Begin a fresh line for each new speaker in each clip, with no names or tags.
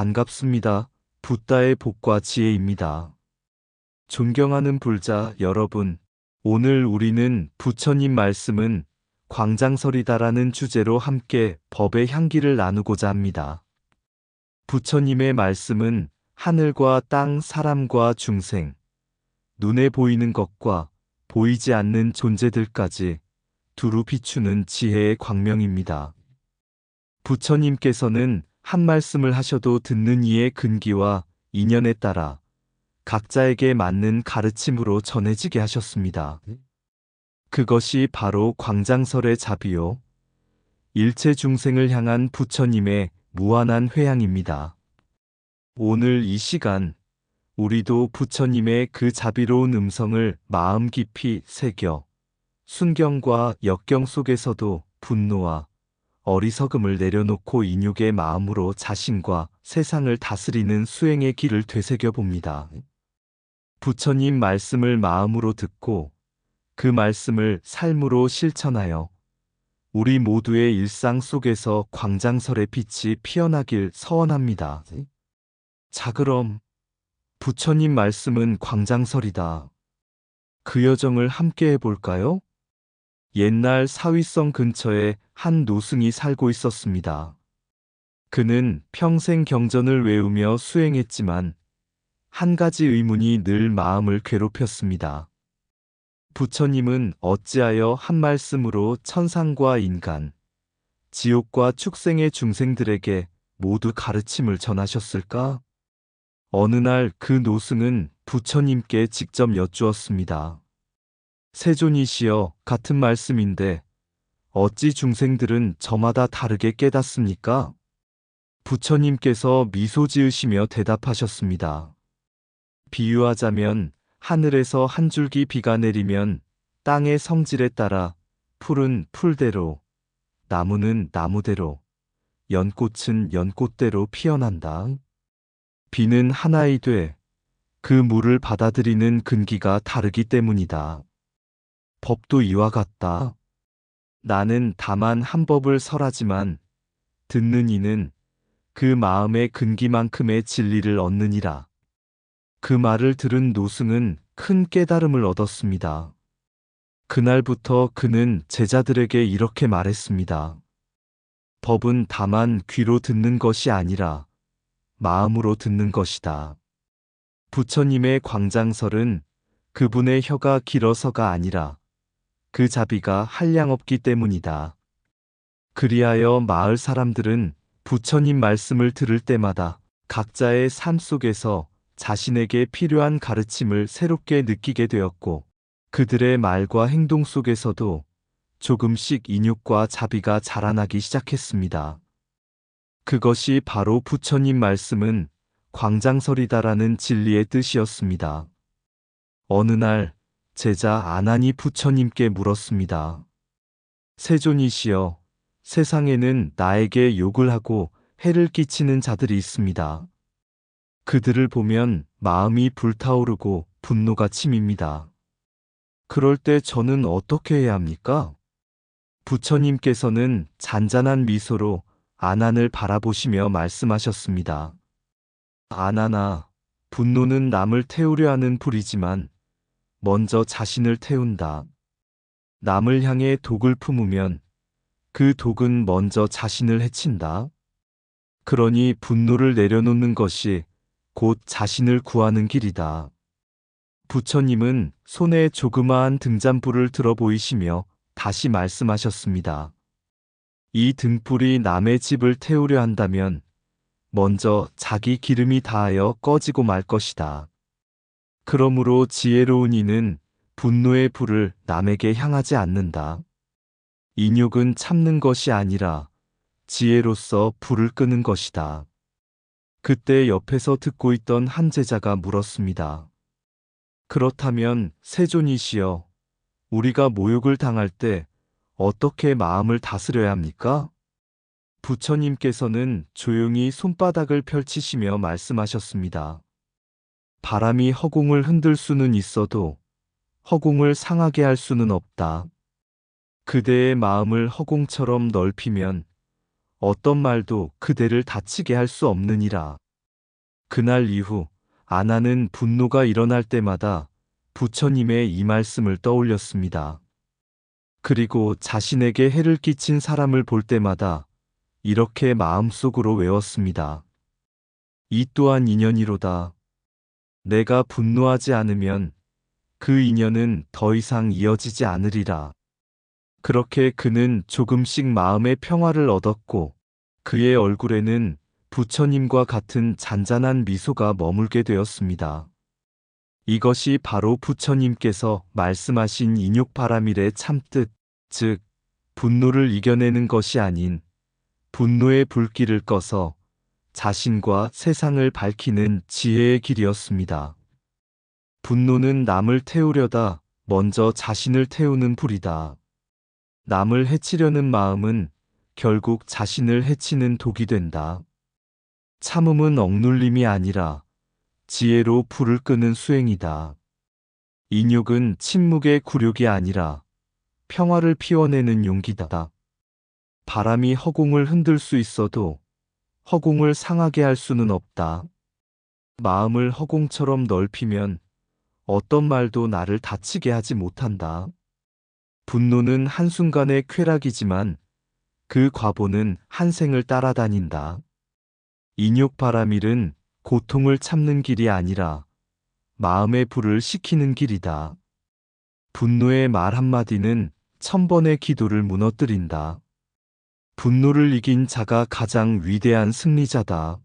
반갑습니다. 붓다의 복과 지혜입니다. 존경하는 불자 여러분, 오늘 우리는 부처님 말씀은 광장설이다라는 주제로 함께 법의 향기를 나누고자 합니다. 부처님의 말씀은 하늘과 땅, 사람과 중생, 눈에 보이는 것과 보이지 않는 존재들까지 두루 비추는 지혜의 광명입니다. 부처님께서는 한 말씀을 하셔도 듣는 이의 근기와 인연에 따라 각자에게 맞는 가르침으로 전해지게 하셨습니다. 그것이 바로 광장설의 자비요. 일체 중생을 향한 부처님의 무한한 회양입니다. 오늘 이 시간, 우리도 부처님의 그 자비로운 음성을 마음 깊이 새겨 순경과 역경 속에서도 분노와 어리석음을 내려놓고 인육의 마음으로 자신과 세상을 다스리는 수행의 길을 되새겨 봅니다. 부처님 말씀을 마음으로 듣고 그 말씀을 삶으로 실천하여 우리 모두의 일상 속에서 광장설의 빛이 피어나길 서원합니다. 자, 그럼 부처님 말씀은 광장설이다. 그 여정을 함께 해볼까요? 옛날 사위성 근처에 한 노승이 살고 있었습니다. 그는 평생 경전을 외우며 수행했지만 한 가지 의문이 늘 마음을 괴롭혔습니다. 부처님은 어찌하여 한 말씀으로 천상과 인간, 지옥과 축생의 중생들에게 모두 가르침을 전하셨을까? 어느 날 그 노승은 부처님께 직접 여쭈었습니다. 세존이시여 같은 말씀인데 어찌 중생들은 저마다 다르게 깨닫습니까? 부처님께서 미소 지으시며 대답하셨습니다. 비유하자면 하늘에서 한 줄기 비가 내리면 땅의 성질에 따라 풀은 풀대로, 나무는 나무대로, 연꽃은 연꽃대로 피어난다. 비는 하나이 돼 그 물을 받아들이는 근기가 다르기 때문이다. 법도 이와 같다. 나는 다만 한 법을 설하지만 듣는 이는 그 마음의 근기만큼의 진리를 얻느니라. 그 말을 들은 노승은 큰 깨달음을 얻었습니다. 그날부터 그는 제자들에게 이렇게 말했습니다. 법은 다만 귀로 듣는 것이 아니라 마음으로 듣는 것이다. 부처님의 광장설은 그분의 혀가 길어서가 아니라 그 자비가 한량없기 때문이다. 그리하여 마을 사람들은 부처님 말씀을 들을 때마다 각자의 삶 속에서 자신에게 필요한 가르침을 새롭게 느끼게 되었고 그들의 말과 행동 속에서도 조금씩 인육과 자비가 자라나기 시작했습니다. 그것이 바로 부처님 말씀은 광장설이다라는 진리의 뜻이었습니다. 어느 날 제자 아난이 부처님께 물었습니다. 세존이시여, 세상에는 나에게 욕을 하고 해를 끼치는 자들이 있습니다. 그들을 보면 마음이 불타오르고 분노가 침입니다. 그럴 때 저는 어떻게 해야 합니까? 부처님께서는 잔잔한 미소로 아난을 바라보시며 말씀하셨습니다. 아난아, 분노는 남을 태우려 하는 불이지만 먼저 자신을 태운다. 남을 향해 독을 품으면 그 독은 먼저 자신을 해친다. 그러니 분노를 내려놓는 것이 곧 자신을 구하는 길이다. 부처님은 손에 조그마한 등잔불을 들어 보이시며 다시 말씀하셨습니다. 이 등불이 남의 집을 태우려 한다면 먼저 자기 기름이 닿하여 꺼지고 말 것이다. 그러므로 지혜로운 이는 분노의 불을 남에게 향하지 않는다. 인욕은 참는 것이 아니라 지혜로서 불을 끄는 것이다. 그때 옆에서 듣고 있던 한 제자가 물었습니다. 그렇다면 세존이시여, 우리가 모욕을 당할 때 어떻게 마음을 다스려야 합니까? 부처님께서는 조용히 손바닥을 펼치시며 말씀하셨습니다. 바람이 허공을 흔들 수는 있어도 허공을 상하게 할 수는 없다. 그대의 마음을 허공처럼 넓히면 어떤 말도 그대를 다치게 할 수 없느니라. 그날 이후 아나는 분노가 일어날 때마다 부처님의 이 말씀을 떠올렸습니다. 그리고 자신에게 해를 끼친 사람을 볼 때마다 이렇게 마음속으로 외웠습니다. 이 또한 인연이로다. 내가 분노하지 않으면 그 인연은 더 이상 이어지지 않으리라. 그렇게 그는 조금씩 마음의 평화를 얻었고 그의 얼굴에는 부처님과 같은 잔잔한 미소가 머물게 되었습니다. 이것이 바로 부처님께서 말씀하신 인욕바람일의 참뜻, 즉, 분노를 이겨내는 것이 아닌 분노의 불길을 꺼서 자신과 세상을 밝히는 지혜의 길이었습니다. 분노는 남을 태우려다 먼저 자신을 태우는 불이다. 남을 해치려는 마음은 결국 자신을 해치는 독이 된다. 참음은 억눌림이 아니라 지혜로 불을 끄는 수행이다. 인욕은 침묵의 굴욕이 아니라 평화를 피워내는 용기다. 바람이 허공을 흔들 수 있어도 허공을 상하게 할 수는 없다. 마음을 허공처럼 넓히면 어떤 말도 나를 다치게 하지 못한다. 분노는 한순간의 쾌락이지만 그 과보는 한 생을 따라다닌다. 인욕바람일은 고통을 참는 길이 아니라 마음의 불을 식히는 길이다. 분노의 말 한마디는 천번의 기도를 무너뜨린다. 분노를 이긴 자가 가장 위대한 승리자다.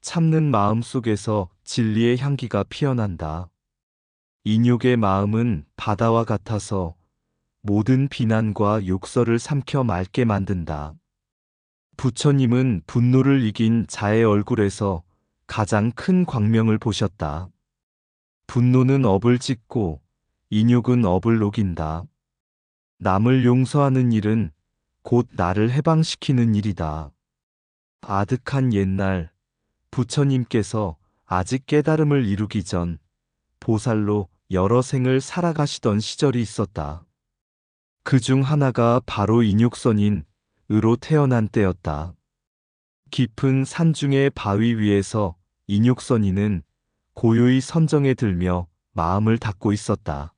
참는 마음 속에서 진리의 향기가 피어난다. 인욕의 마음은 바다와 같아서 모든 비난과 욕설을 삼켜 맑게 만든다. 부처님은 분노를 이긴 자의 얼굴에서 가장 큰 광명을 보셨다. 분노는 업을 짓고 인욕은 업을 녹인다. 남을 용서하는 일은 곧 나를 해방시키는 일이다. 아득한 옛날 부처님께서 아직 깨달음을 이루기 전 보살로 여러 생을 살아가시던 시절이 있었다. 그 중 하나가 바로 인육선인 으로 태어난 때였다. 깊은 산중의 바위 위에서 인육선이는 고요히 선정에 들며 마음을 닫고 있었다.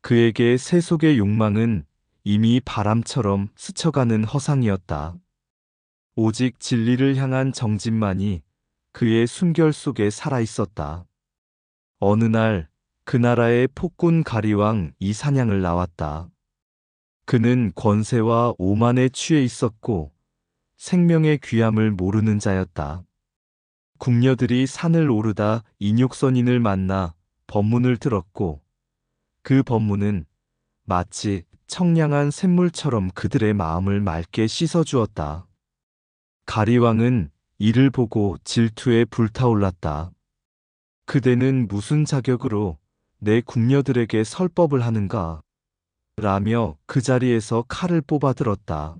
그에게 세속의 욕망은 이미 바람처럼 스쳐가는 허상이었다. 오직 진리를 향한 정진만이 그의 순결 속에 살아 있었다. 어느 날 그 나라의 폭군 가리왕 이사냥을 나왔다. 그는 권세와 오만에 취해 있었고 생명의 귀함을 모르는 자였다. 궁녀들이 산을 오르다 인욕선인을 만나 법문을 들었고 그 법문은 마치 청량한 샘물처럼 그들의 마음을 맑게 씻어주었다. 가리왕은 이를 보고 질투에 불타올랐다. 그대는 무슨 자격으로 내 궁녀들에게 설법을 하는가? 라며 그 자리에서 칼을 뽑아 들었다.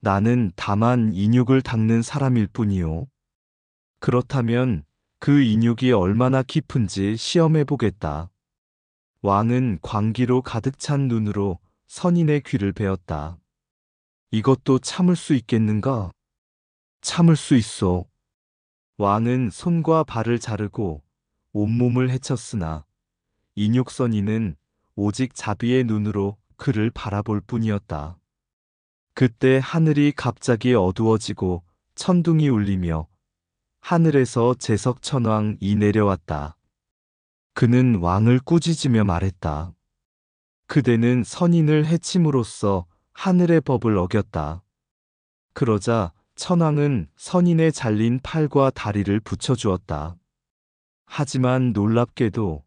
나는 다만 인육을 닦는 사람일 뿐이요. 그렇다면 그 인육이 얼마나 깊은지 시험해 보겠다. 왕은 광기로 가득 찬 눈으로 선인의 귀를 베었다. 이것도 참을 수 있겠는가? 참을 수 있어. 왕은 손과 발을 자르고 온몸을 해쳤으나 인육선인은 오직 자비의 눈으로 그를 바라볼 뿐이었다. 그때 하늘이 갑자기 어두워지고 천둥이 울리며 하늘에서 제석 천왕이 내려왔다. 그는 왕을 꾸짖으며 말했다. 그대는 선인을 해침으로써 하늘의 법을 어겼다. 그러자 천왕은 선인의 잘린 팔과 다리를 붙여주었다. 하지만 놀랍게도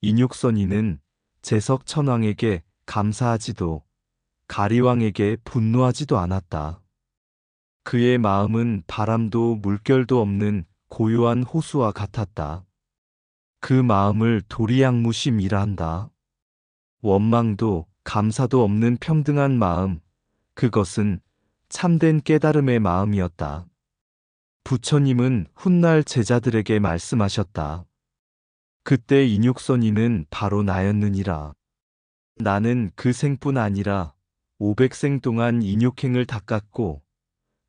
인육선인은 제석 천왕에게 감사하지도 가리왕에게 분노하지도 않았다. 그의 마음은 바람도 물결도 없는 고요한 호수와 같았다. 그 마음을 도리양무심이라 한다. 원망도 감사도 없는 평등한 마음, 그것은 참된 깨달음의 마음이었다. 부처님은 훗날 제자들에게 말씀하셨다. 그때 인육선이는 바로 나였느니라. 나는 그 생뿐 아니라 500생 동안 인욕행을 닦았고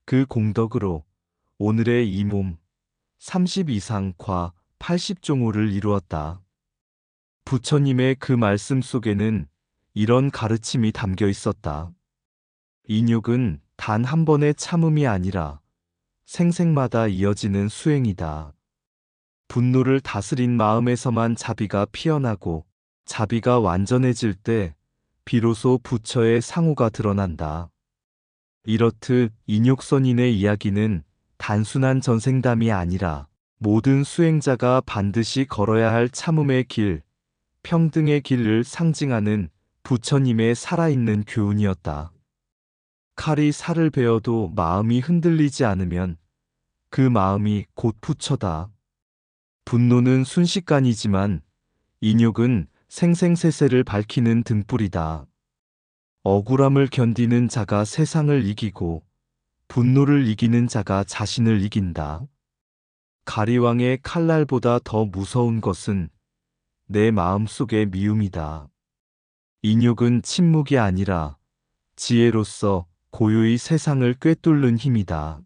그 공덕으로 오늘의 이 몸, 30 이상 과 80종호를 이루었다. 부처님의 그 말씀 속에는 이런 가르침이 담겨 있었다. 인욕은 단 한 번의 참음이 아니라 생생마다 이어지는 수행이다. 분노를 다스린 마음에서만 자비가 피어나고 자비가 완전해질 때 비로소 부처의 상호가 드러난다. 이렇듯 인욕선인의 이야기는 단순한 전생담이 아니라 모든 수행자가 반드시 걸어야 할 참음의 길, 평등의 길을 상징하는 부처님의 살아있는 교훈이었다. 칼이 살을 베어도 마음이 흔들리지 않으면 그 마음이 곧 부처다. 분노는 순식간이지만 인욕은 생생세세를 밝히는 등불이다. 억울함을 견디는 자가 세상을 이기고 분노를 이기는 자가 자신을 이긴다. 가리왕의 칼날보다 더 무서운 것은 내 마음 속의 미움이다. 인욕은 침묵이 아니라 지혜로서 고요히 세상을 꿰뚫는 힘이다.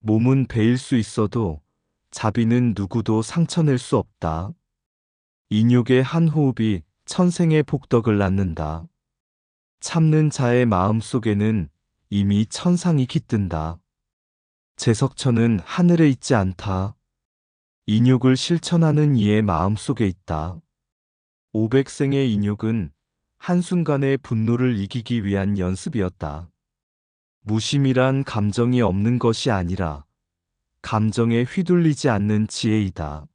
몸은 베일 수 있어도 자비는 누구도 상처낼 수 없다. 인욕의 한 호흡이 천생의 복덕을 낳는다. 참는 자의 마음 속에는 이미 천상이 깃든다. 제석천은 하늘에 있지 않다. 인욕을 실천하는 이의 마음 속에 있다. 오백생의 인욕은 한순간의 분노를 이기기 위한 연습이었다. 무심이란 감정이 없는 것이 아니라 감정에 휘둘리지 않는 지혜이다.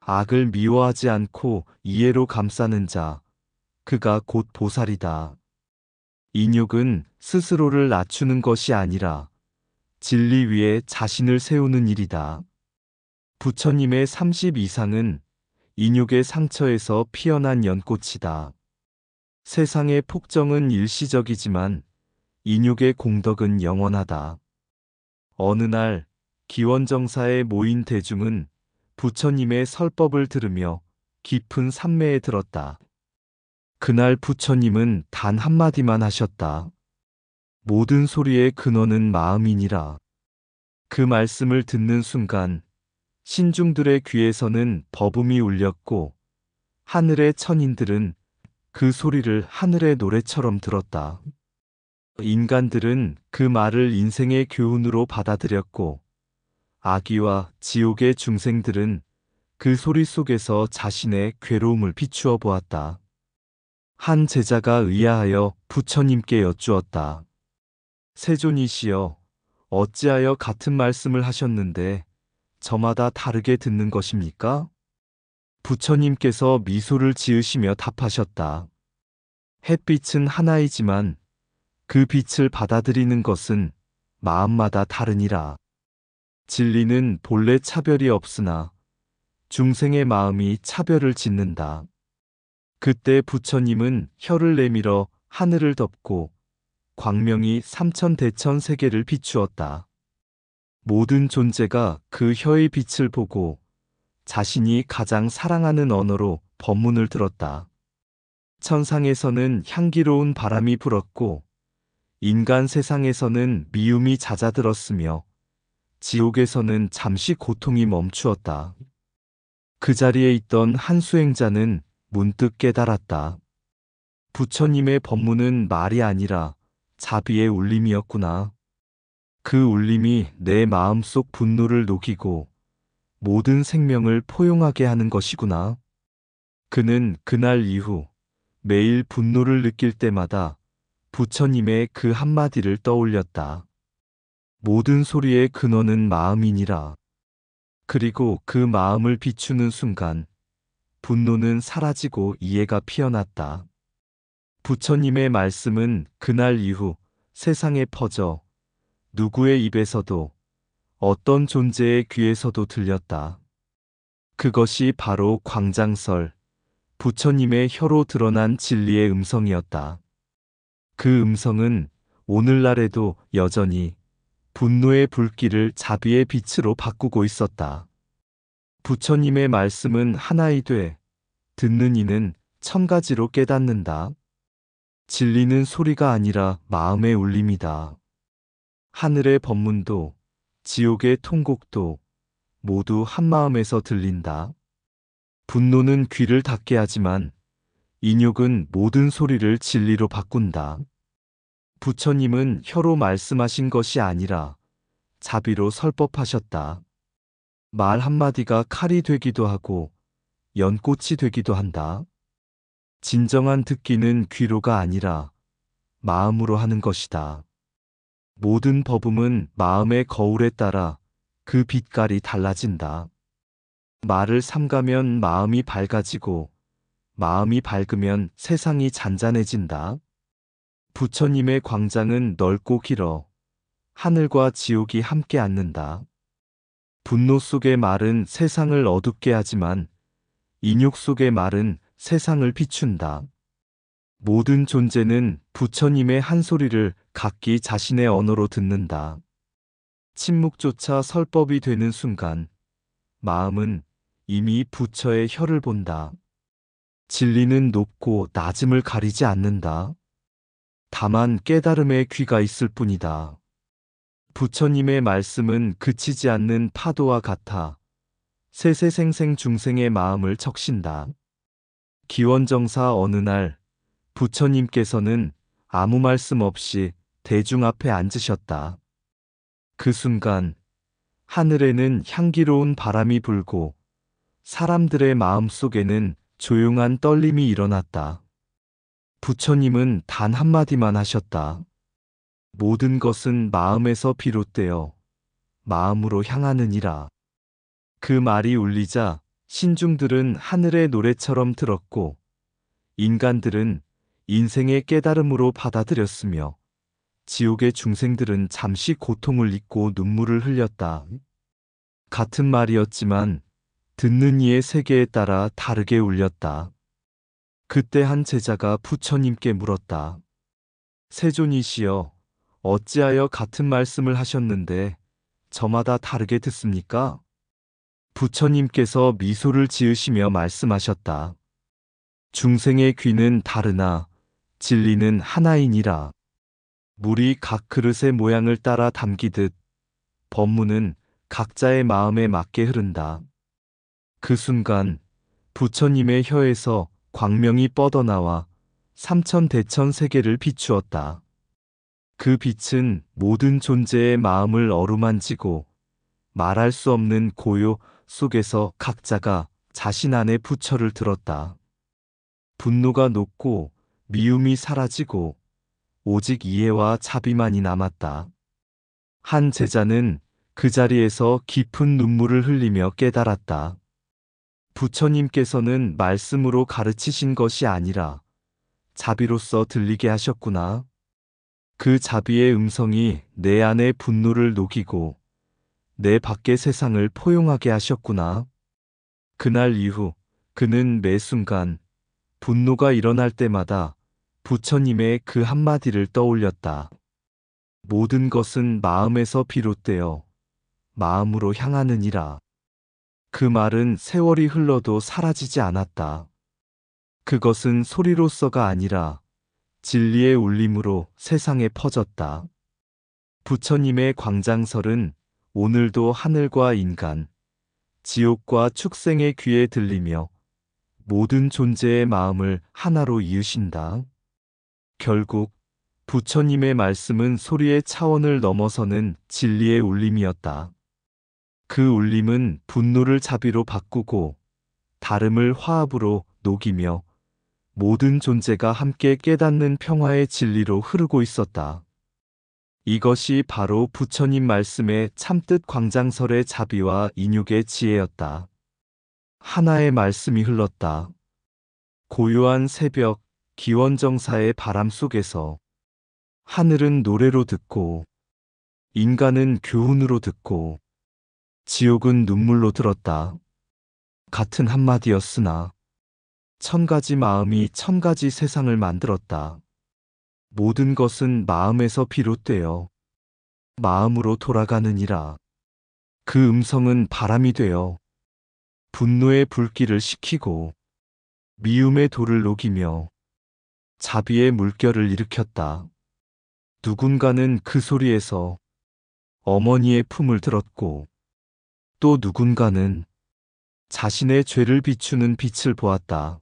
악을 미워하지 않고 이해로 감싸는 자, 그가 곧 보살이다. 인욕은 스스로를 낮추는 것이 아니라 진리 위에 자신을 세우는 일이다. 부처님의 30 이상은 인욕의 상처에서 피어난 연꽃이다. 세상의 폭정은 일시적이지만 인욕의 공덕은 영원하다. 어느 날 기원정사에 모인 대중은 부처님의 설법을 들으며 깊은 산매에 들었다. 그날 부처님은 단 한마디만 하셨다. 모든 소리의 근원은 마음이니라. 그 말씀을 듣는 순간 신중들의 귀에서는 버음이 울렸고 하늘의 천인들은 그 소리를 하늘의 노래처럼 들었다. 인간들은 그 말을 인생의 교훈으로 받아들였고 아기와 지옥의 중생들은 그 소리 속에서 자신의 괴로움을 비추어 보았다. 한 제자가 의아하여 부처님께 여쭈었다. 세존이시여, 어찌하여 같은 말씀을 하셨는데 저마다 다르게 듣는 것입니까? 부처님께서 미소를 지으시며 답하셨다. 햇빛은 하나이지만 그 빛을 받아들이는 것은 마음마다 다르니라. 진리는 본래 차별이 없으나 중생의 마음이 차별을 짓는다. 그때 부처님은 혀를 내밀어 하늘을 덮고 광명이 삼천 대천 세계를 비추었다. 모든 존재가 그 혀의 빛을 보고 자신이 가장 사랑하는 언어로 법문을 들었다. 천상에서는 향기로운 바람이 불었고 인간 세상에서는 미움이 잦아들었으며 지옥에서는 잠시 고통이 멈추었다. 그 자리에 있던 한 수행자는 문득 깨달았다. 부처님의 법문은 말이 아니라 자비의 울림이었구나. 그 울림이 내 마음속 분노를 녹이고 모든 생명을 포용하게 하는 것이구나. 그는 그날 이후 매일 분노를 느낄 때마다 부처님의 그 한마디를 떠올렸다. 모든 소리의 근원은 마음이니라. 그리고 그 마음을 비추는 순간 분노는 사라지고 이해가 피어났다. 부처님의 말씀은 그날 이후 세상에 퍼져 누구의 입에서도 어떤 존재의 귀에서도 들렸다. 그것이 바로 광장설, 부처님의 혀로 드러난 진리의 음성이었다. 그 음성은 오늘날에도 여전히 분노의 불길을 자비의 빛으로 바꾸고 있었다. 부처님의 말씀은 하나이 돼 듣는 이는 천 가지로 깨닫는다. 진리는 소리가 아니라 마음의 울림이다. 하늘의 법문도 지옥의 통곡도 모두 한마음에서 들린다. 분노는 귀를 닫게 하지만 인욕은 모든 소리를 진리로 바꾼다. 부처님은 혀로 말씀하신 것이 아니라 자비로 설법하셨다. 말 한마디가 칼이 되기도 하고 연꽃이 되기도 한다. 진정한 듣기는 귀로가 아니라 마음으로 하는 것이다. 모든 법음은 마음의 거울에 따라 그 빛깔이 달라진다. 말을 삼가면 마음이 밝아지고 마음이 밝으면 세상이 잔잔해진다. 부처님의 광장은 넓고 길어 하늘과 지옥이 함께 앉는다. 분노 속의 말은 세상을 어둡게 하지만 인욕 속의 말은 세상을 비춘다. 모든 존재는 부처님의 한 소리를 각기 자신의 언어로 듣는다. 침묵조차 설법이 되는 순간 마음은 이미 부처의 혀를 본다. 진리는 높고 낮음을 가리지 않는다. 다만 깨달음의 귀가 있을 뿐이다. 부처님의 말씀은 그치지 않는 파도와 같아 세세생생 중생의 마음을 적신다. 기원정사 어느 날 부처님께서는 아무 말씀 없이 대중 앞에 앉으셨다. 그 순간 하늘에는 향기로운 바람이 불고 사람들의 마음 속에는 조용한 떨림이 일어났다. 부처님은 단 한마디만 하셨다. 모든 것은 마음에서 비롯되어 마음으로 향하느니라. 그 말이 울리자 신중들은 하늘의 노래처럼 들었고 인간들은 인생의 깨달음으로 받아들였으며 지옥의 중생들은 잠시 고통을 잊고 눈물을 흘렸다. 같은 말이었지만 듣는 이의 세계에 따라 다르게 울렸다. 그때 한 제자가 부처님께 물었다. 세존이시여, 어찌하여 같은 말씀을 하셨는데 저마다 다르게 듣습니까? 부처님께서 미소를 지으시며 말씀하셨다. 중생의 귀는 다르나 진리는 하나이니라. 물이 각 그릇의 모양을 따라 담기듯 법문은 각자의 마음에 맞게 흐른다. 그 순간 부처님의 혀에서 광명이 뻗어나와 삼천 대천 세계를 비추었다. 그 빛은 모든 존재의 마음을 어루만지고 말할 수 없는 고요 속에서 각자가 자신 안에 부처를 들었다. 분노가 녹고 미움이 사라지고 오직 이해와 자비만이 남았다. 한 제자는 그 자리에서 깊은 눈물을 흘리며 깨달았다. 부처님께서는 말씀으로 가르치신 것이 아니라 자비로서 들리게 하셨구나. 그 자비의 음성이 내 안의 분노를 녹이고 내 밖의 세상을 포용하게 하셨구나. 그날 이후 그는 매 순간 분노가 일어날 때마다 부처님의 그 한마디를 떠올렸다. 모든 것은 마음에서 비롯되어 마음으로 향하느니라. 그 말은 세월이 흘러도 사라지지 않았다. 그것은 소리로서가 아니라 진리의 울림으로 세상에 퍼졌다. 부처님의 광장설은 오늘도 하늘과 인간, 지옥과 축생의 귀에 들리며 모든 존재의 마음을 하나로 이으신다. 결국 부처님의 말씀은 소리의 차원을 넘어서는 진리의 울림이었다. 그 울림은 분노를 자비로 바꾸고 다름을 화합으로 녹이며 모든 존재가 함께 깨닫는 평화의 진리로 흐르고 있었다. 이것이 바로 부처님 말씀의 참뜻 광장설의 자비와 인육의 지혜였다. 하나의 말씀이 흘렀다. 고요한 새벽, 기원정사의 바람 속에서 하늘은 노래로 듣고 인간은 교훈으로 듣고 지옥은 눈물로 들었다. 같은 한마디였으나 천 가지 마음이 천 가지 세상을 만들었다. 모든 것은 마음에서 비롯되어 마음으로 돌아가느니라. 그 음성은 바람이 되어 분노의 불길을 식히고 미움의 돌을 녹이며 자비의 물결을 일으켰다. 누군가는 그 소리에서 어머니의 품을 들었고 또 누군가는 자신의 죄를 비추는 빛을 보았다.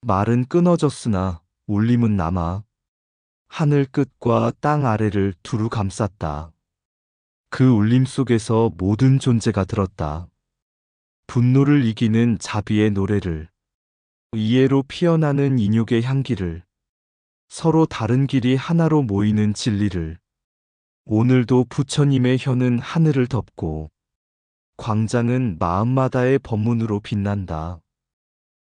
말은 끊어졌으나 울림은 남아 하늘 끝과 땅 아래를 두루 감쌌다. 그 울림 속에서 모든 존재가 들었다. 분노를 이기는 자비의 노래를, 이해로 피어나는 인욕의 향기를, 서로 다른 길이 하나로 모이는 진리를, 오늘도 부처님의 혀는 하늘을 덮고, 광장은 마음마다의 법문으로 빛난다.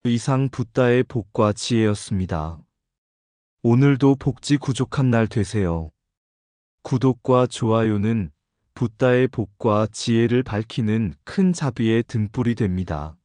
이상 붓다의 복과 지혜였습니다. 오늘도 복지 구족한 날 되세요. 구독과 좋아요는 붓다의 복과 지혜를 밝히는 큰 자비의 등불이 됩니다.